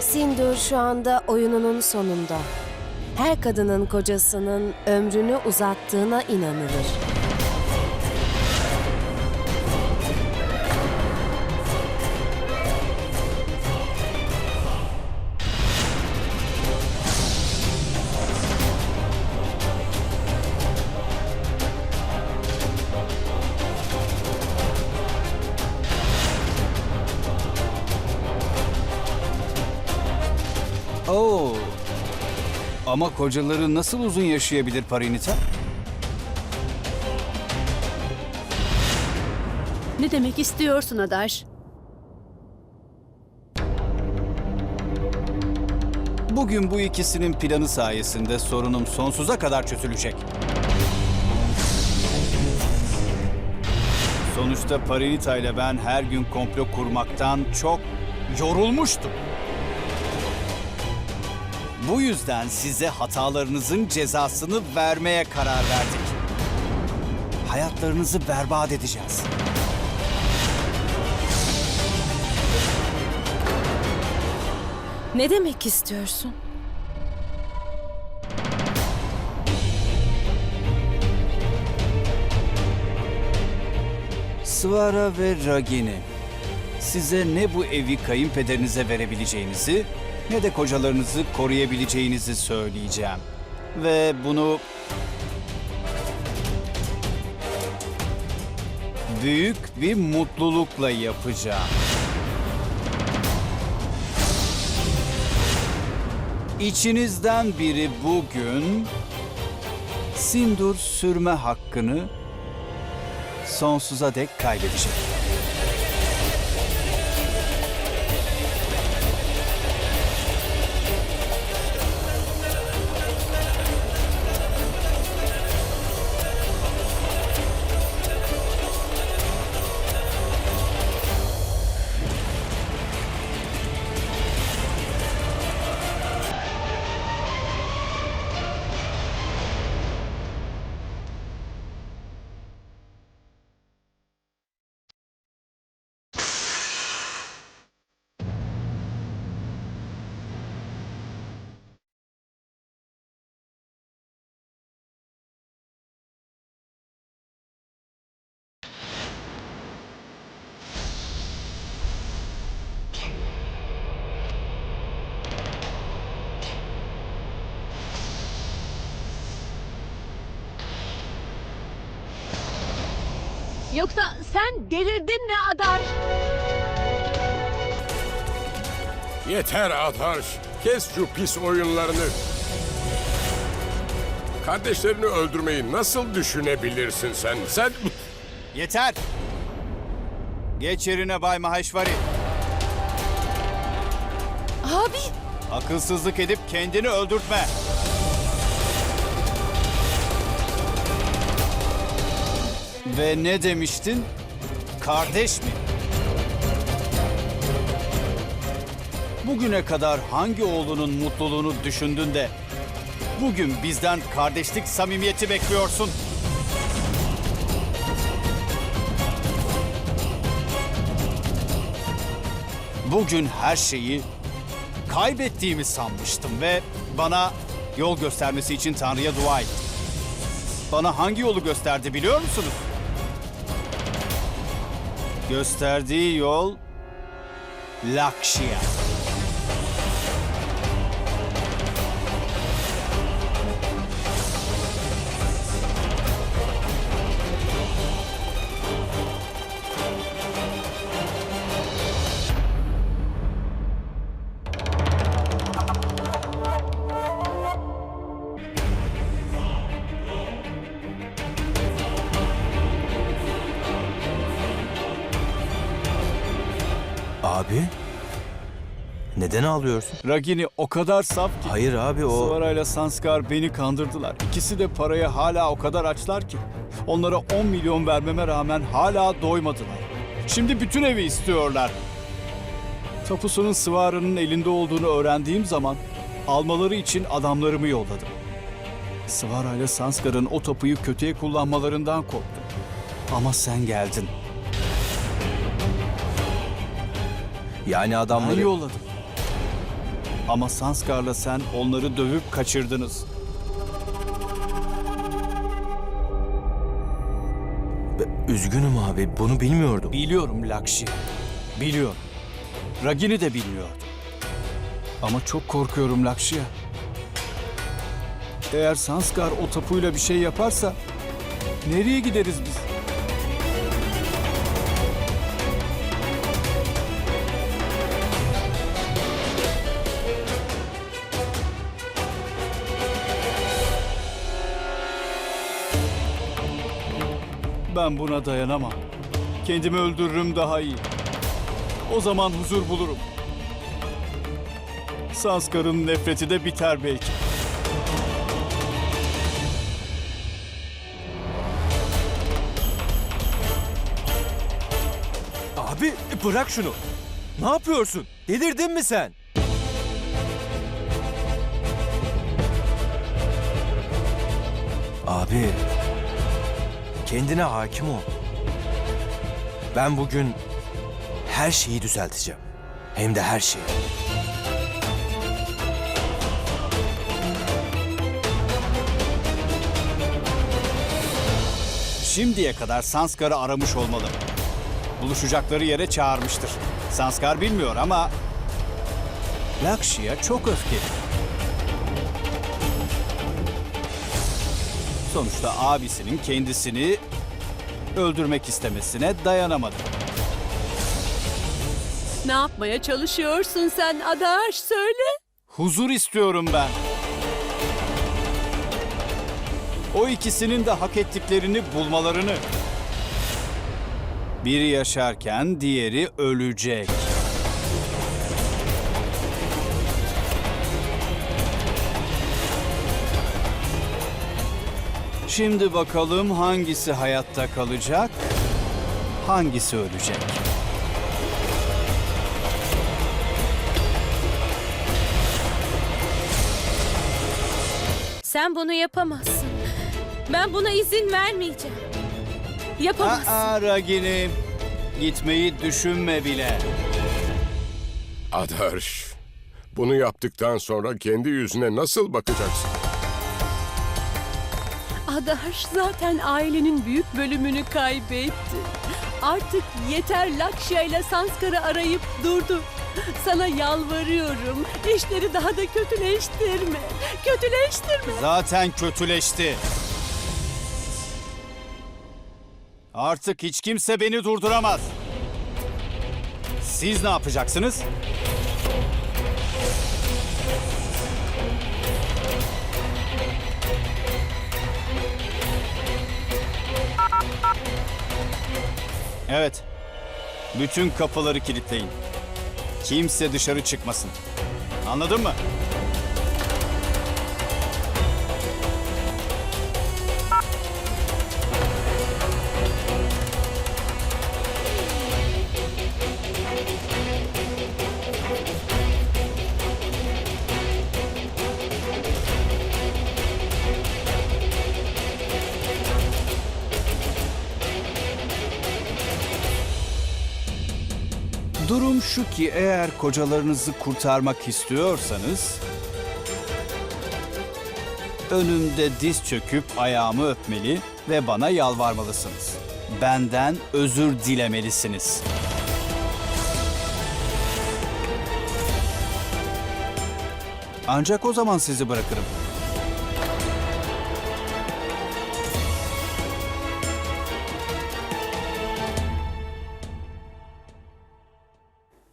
Sindur şu anda oyununun sonunda. Her kadının kocasının ömrünü uzattığına inanılır. Ama kocaları nasıl uzun yaşayabilir Parinita? Ne demek istiyorsun Adaş? Bugün bu ikisinin planı sayesinde sorunum sonsuza kadar çözülecek. Sonuçta Parinita ile ben her gün komplo kurmaktan çok yorulmuştum. Bu yüzden size hatalarınızın cezasını vermeye karar verdik. Hayatlarınızı berbat edeceğiz. Ne demek istiyorsun? Svara ve Ragini. Size ne bu evi kayınpederinize verebileceğinizi ne de kocalarınızı koruyabileceğinizi söyleyeceğim. Ve bunu büyük bir mutlulukla yapacağım. İçinizden biri bugün sindur sürme hakkını sonsuza dek kaybedecek. Yoksa sen delirdin mi Adaş? Yeter Atarş. Kes şu pis oyunlarını. Kardeşlerini öldürmeyi nasıl düşünebilirsin sen? Sen... Yeter! Geç yerine Bay Maheshwari. Abi! Akılsızlık edip kendini öldürtme. Ve ne demiştin? Kardeş mi? Bugüne kadar hangi oğlunun mutluluğunu düşündün de bugün bizden kardeşlik samimiyeti bekliyorsun? Bugün her şeyi kaybettiğimi sanmıştım ve bana yol göstermesi için Tanrı'ya dua ettim. Bana hangi yolu gösterdi biliyor musunuz? Gösterdiği yol Lakşya. Neden ağlıyorsun? Ragini o kadar saf ki. Hayır abi o... Svara ile Sanskar beni kandırdılar. İkisi de paraya hala o kadar açlar ki. Onlara 10 milyon vermeme rağmen hala doymadılar. Şimdi bütün evi istiyorlar. Tapusunun Svara'nın elinde olduğunu öğrendiğim zaman almaları için adamlarımı yolladım. Svara ile Sanskar'ın o tapuyu kötüye kullanmalarından korktum. Ama sen geldin. Yani Ben adamları... yolladım. Ama Sanskar'la sen onları dövüp kaçırdınız. Üzgünüm abi, bunu bilmiyordum. Biliyorum Lakşi. Biliyorum. Ragini de bilmiyordu. Ama çok korkuyorum Lakşi'ye. Eğer Sanskar o tapuyla bir şey yaparsa nereye gideriz biz? Ben buna dayanamam. Kendimi öldürürüm daha iyi. O zaman huzur bulurum. Sanskar'ın nefreti de biter belki. Abi bırak şunu. Ne yapıyorsun? Delirdin mi sen? Abi, kendine hakim ol. Ben bugün her şeyi düzelteceğim. Hem de her şeyi. Şimdiye kadar Sanskar'ı aramış olmalı. Buluşacakları yere çağırmıştır. Sanskar bilmiyor ama Lakşi'ye çok öfkeli. Sonuçta abisinin kendisini öldürmek istemesine dayanamadı. Ne yapmaya çalışıyorsun sen Adaş söyle. Huzur istiyorum ben. O ikisinin de hak ettiklerini bulmalarını. Biri yaşarken diğeri ölecek. Şimdi bakalım hangisi hayatta kalacak, hangisi ölecek. Sen bunu yapamazsın. Ben buna izin vermeyeceğim. Yapamazsın. Aa Ragini, gitmeyi düşünme bile. Adarş, bunu yaptıktan sonra kendi yüzüne nasıl bakacaksın? Adaş zaten ailenin büyük bölümünü kaybetti. Artık yeter Lakşya ile Sanskar'ı arayıp durdu. Sana yalvarıyorum. İşleri daha da kötüleştirme. Kötüleştirme. Zaten kötüleşti. Artık hiç kimse beni durduramaz. Siz ne yapacaksınız? Evet. Bütün kapıları kilitleyin. Kimse dışarı çıkmasın. Anladın mı? Şu ki eğer kocalarınızı kurtarmak istiyorsanız önümde diz çöküp ayağımı öpmeli ve bana yalvarmalısınız. Benden özür dilemelisiniz. Ancak o zaman sizi bırakırım.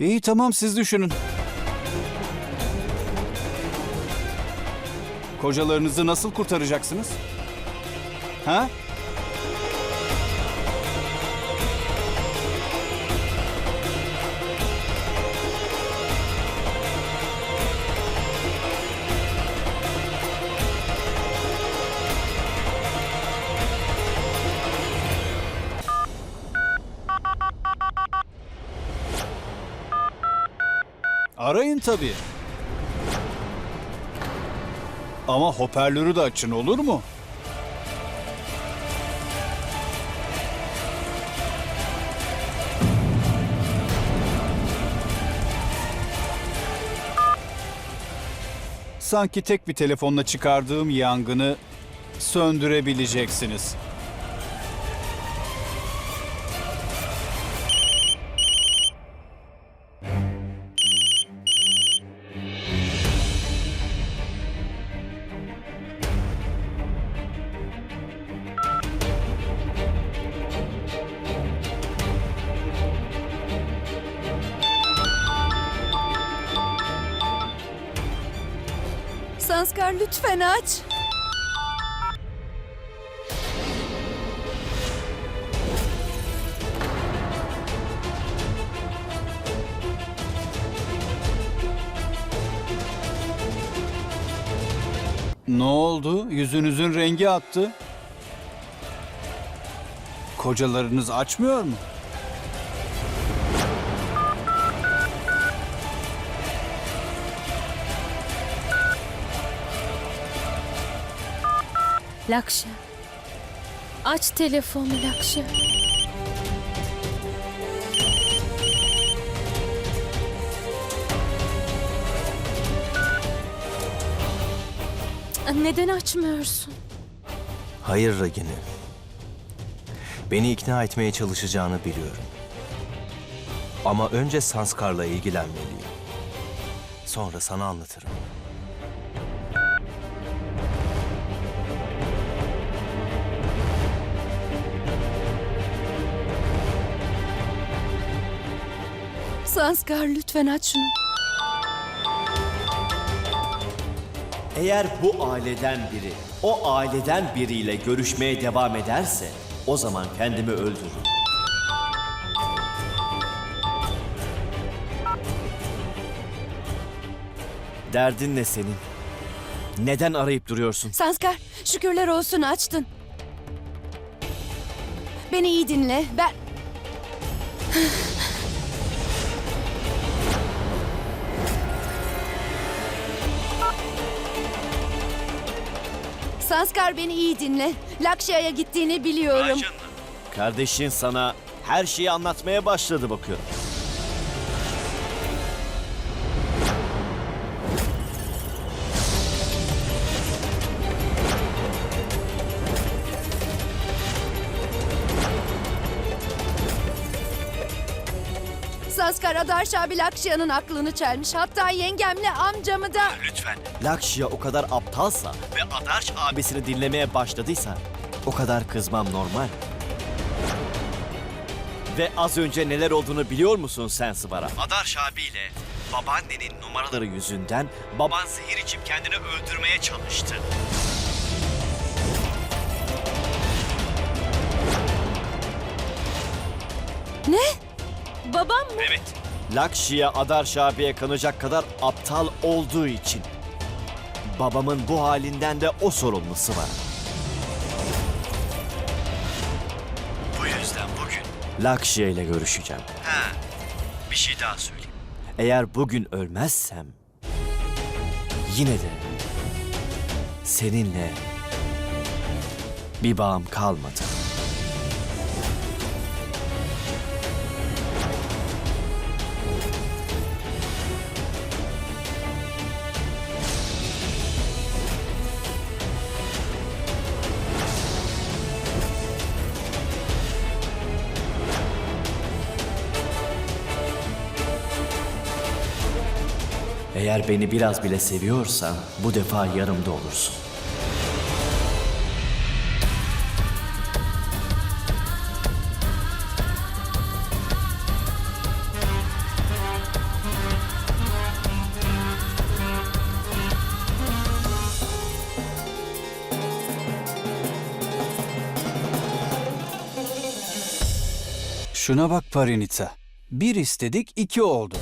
İyi tamam siz düşünün. Kocalarınızı nasıl kurtaracaksınız? Ha? Tabii. Ama hoparlörü de açın olur mu? Sanki tek bir telefonla çıkardığım yangını söndürebileceksiniz. Sanskar lütfen aç. Ne oldu? Yüzünüzün rengi attı. Kocalarınız açmıyor mu? Lakşa. Aç telefonu Lakşa. Cık, Neden açmıyorsun? Hayır Ragini. Beni ikna etmeye çalışacağını biliyorum. Ama önce Sanskar'la ilgilenmeliyim. Sonra sana anlatırım. Sanskar lütfen aç şunu. Eğer bu aileden biri o aileden biriyle görüşmeye devam ederse o zaman kendimi öldürürüm. Derdin ne senin? Neden arayıp duruyorsun? Sanskar şükürler olsun açtın. Beni iyi dinle. Ben... Sanskar beni iyi dinle. Lakşya'ya gittiğini biliyorum. Kardeşin sana her şeyi anlatmaya başladı bakıyorum. Sanskar Adarş abi Lakşya'nın aklını çelmiş. Hatta yengemle amcamı da... Lütfen. Lakşya o kadar aptalsa ve Adarş abisini dinlemeye başladıysa o kadar kızmam normal. Ve az önce neler olduğunu biliyor musun sen Sıvara? Adarş abiyle babaannenin numaraları yüzünden baban zehir içip kendini öldürmeye çalıştı. Babam mı? Evet. Lakşya Adarş abiye kanacak kadar aptal olduğu için. Babamın bu halinden de o sorumlusu var. Bu yüzden bugün Lakşya ile görüşeceğim. Ha, bir şey daha söyleyeyim. Eğer bugün ölmezsem yine de seninle bir bağım kalmadı. Eğer beni biraz bile seviyorsan bu defa yarımda olursun. Şuna bak Parinita. Bir istedik iki oldu.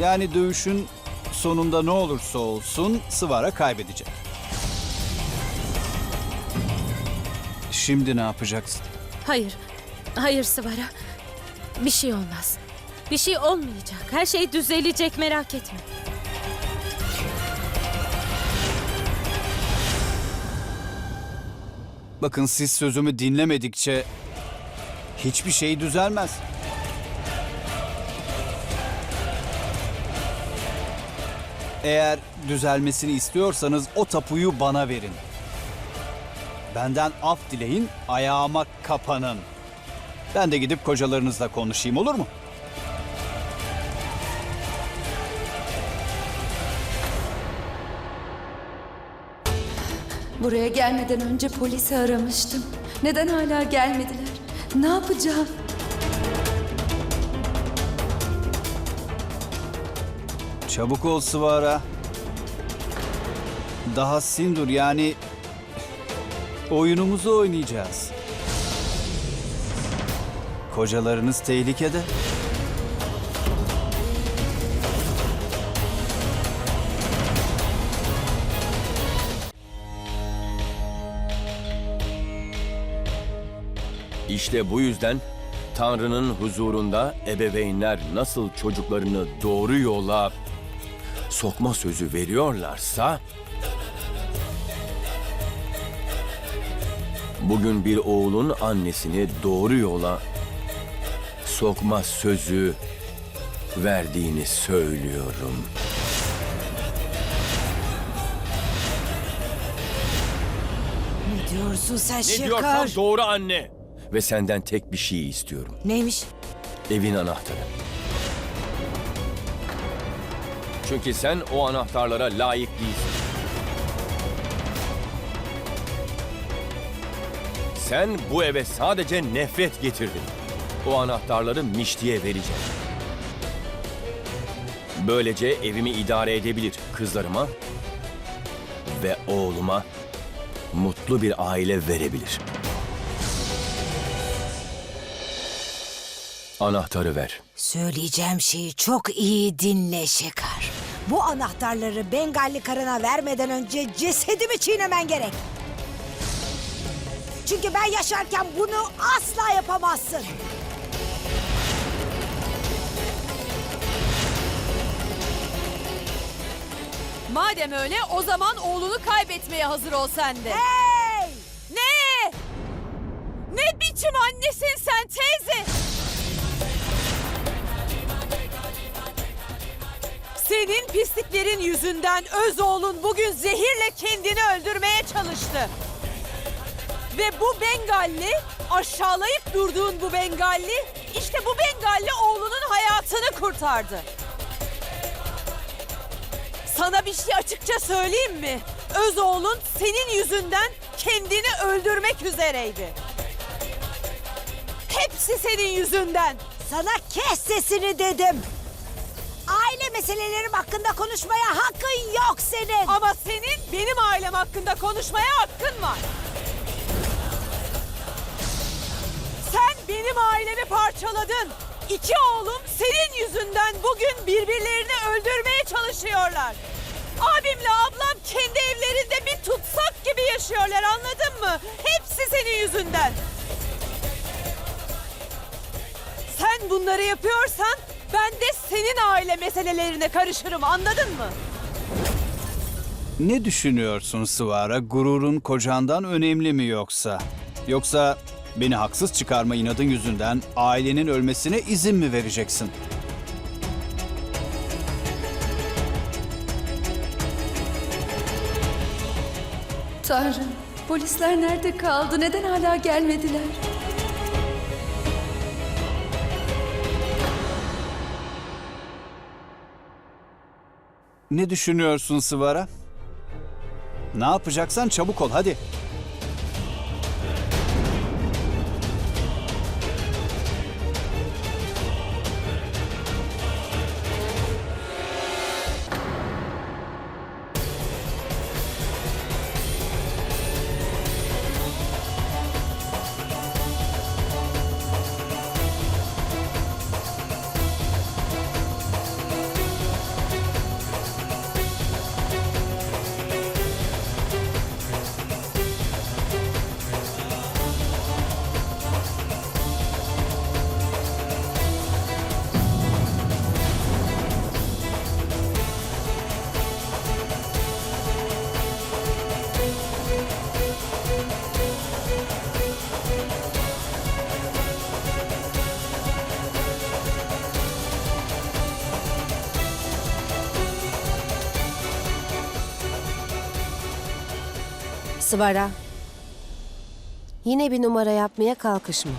Yani dövüşün sonunda ne olursa olsun Sıvara kaybedecek. Şimdi ne yapacaksın? Hayır. Hayır Sıvara. Bir şey olmaz. Bir şey olmayacak. Her şey düzelecek merak etme. Bakın siz sözümü dinlemedikçe hiçbir şey düzelmez. Eğer düzelmesini istiyorsanız o tapuyu bana verin. Benden af dileyin, ayağıma kapanın. Ben de gidip kocalarınızla konuşayım olur mu? Buraya gelmeden önce polisi aramıştım. Neden hala gelmediler? Ne yapacağım? Çabuk ol Sıvara. Daha Sindur yani oyunumuzu oynayacağız. Kocalarınız tehlikede. İşte bu yüzden Tanrı'nın huzurunda ebeveynler nasıl çocuklarını doğru yola sokma sözü veriyorlarsa bugün bir oğlun annesini doğru yola sokma sözü verdiğini söylüyorum. Ne diyorsun sen Ne Şirkar? diyorsam doğru anne. Ve senden tek bir şey istiyorum. Neymiş? Evin anahtarı. Çünkü sen o anahtarlara layık değilsin. Sen bu eve sadece nefret getirdin. O anahtarları Mişti'ye vereceğim. Böylece evimi idare edebilir kızlarıma ve oğluma mutlu bir aile verebilir. Anahtarı ver. Söyleyeceğim şeyi çok iyi dinle Şekar. Bu anahtarları Bengalli karına vermeden önce cesedimi çiğnemen gerek. Çünkü ben yaşarken bunu asla yapamazsın. Madem öyle o zaman oğlunu kaybetmeye hazır ol sen de. Hey! Ne? Ne biçim annesin pisliklerin yüzünden öz oğlun bugün zehirle kendini öldürmeye çalıştı. Ve bu Bengalli, aşağılayıp durduğun bu Bengalli, işte bu Bengalli oğlunun hayatını kurtardı. Sana bir şey açıkça söyleyeyim mi? Öz oğlun senin yüzünden kendini öldürmek üzereydi. Hepsi senin yüzünden. Sana kes sesini dedim. Meselelerim hakkında konuşmaya hakkın yok senin. Ama senin benim ailem hakkında konuşmaya hakkın var. Sen benim ailemi parçaladın. İki oğlum senin yüzünden bugün birbirlerini öldürmeye çalışıyorlar. Abimle ablam kendi evlerinde bir tutsak gibi yaşıyorlar anladın mı? Hepsi senin yüzünden. Sen bunları yapıyorsan ben de senin aile meselelerine karışırım anladın mı? Ne düşünüyorsun Sıvara? Gururun kocandan önemli mi yoksa? Yoksa beni haksız çıkarma inadın yüzünden ailenin ölmesine izin mi vereceksin? Tanrım, polisler nerede kaldı? Neden hala gelmediler? Ne düşünüyorsun Sıvara? Ne yapacaksan çabuk ol hadi. Sıvara. Yine bir numara yapmaya kalkışma.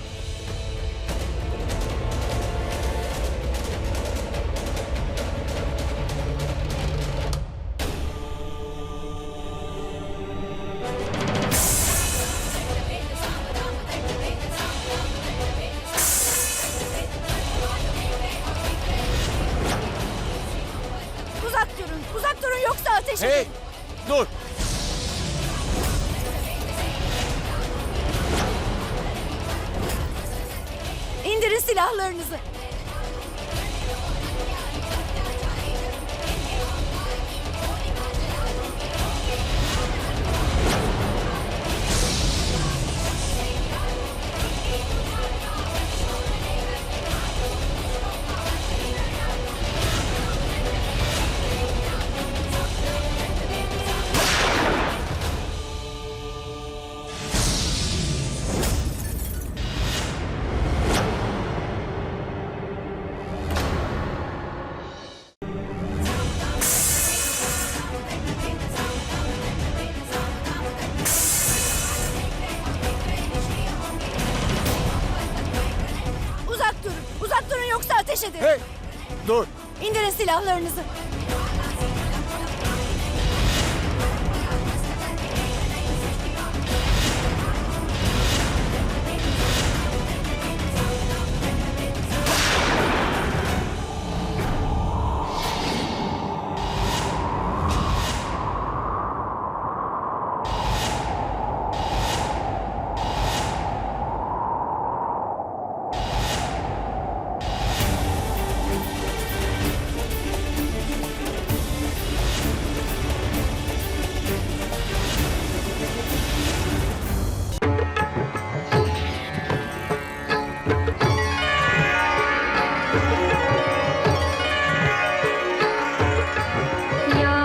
Silahlarınızı.